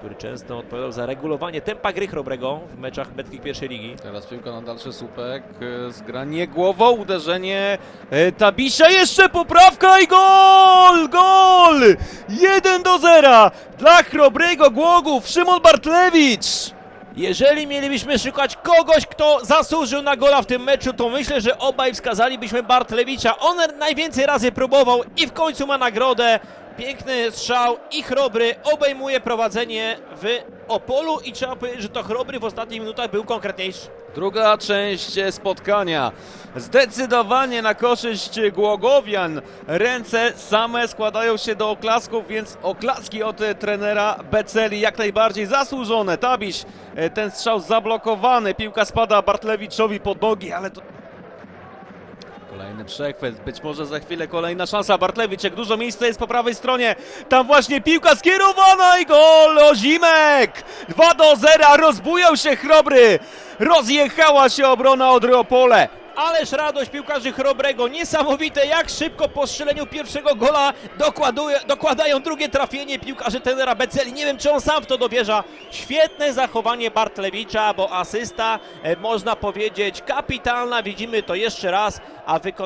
który często odpowiadał za regulowanie tempa gry Chrobrego w meczach Betkick pierwszej ligi. Teraz piłka na dalszy słupek, e, zgranie głową, uderzenie e, Tabisia, jeszcze poprawka i gol! Gol! 1 do 0 dla Chrobrego Głogów, Szymon Bartlewicz! Jeżeli mielibyśmy szukać kogoś, kto zasłużył na gola w tym meczu, to myślę, że obaj wskazalibyśmy Bartlewicza. On najwięcej razy próbował i w końcu ma nagrodę. Piękny strzał i Chrobry obejmuje prowadzenie w Opolu i trzeba powiedzieć, że to Chrobry w ostatnich minutach był konkretniejszy. Druga część spotkania. Zdecydowanie na korzyść Głogowian. Ręce same składają się do oklasków, więc oklaski od trenera Beceli jak najbardziej zasłużone. Tabiś, e, ten strzał zablokowany. Piłka spada Bartlewiczowi pod nogi, ale to... Kolejny przechwyt, być może za chwilę kolejna szansa. Bartlewicz, jak dużo miejsca jest po prawej stronie. Tam właśnie piłka skierowana i gol Ozimek! 2 do 0, rozbujał się Chrobry. Rozjechała się obrona Odry Opole. Ależ radość piłkarzy Chrobrego, niesamowite jak szybko po strzeleniu pierwszego gola dokładuje, dokładają drugie trafienie piłkarzy tenera Beceli. Nie wiem czy on sam w to dowierza. Świetne zachowanie Bartlewicza, bo asysta e, można powiedzieć kapitalna, widzimy to jeszcze raz, a wykonanie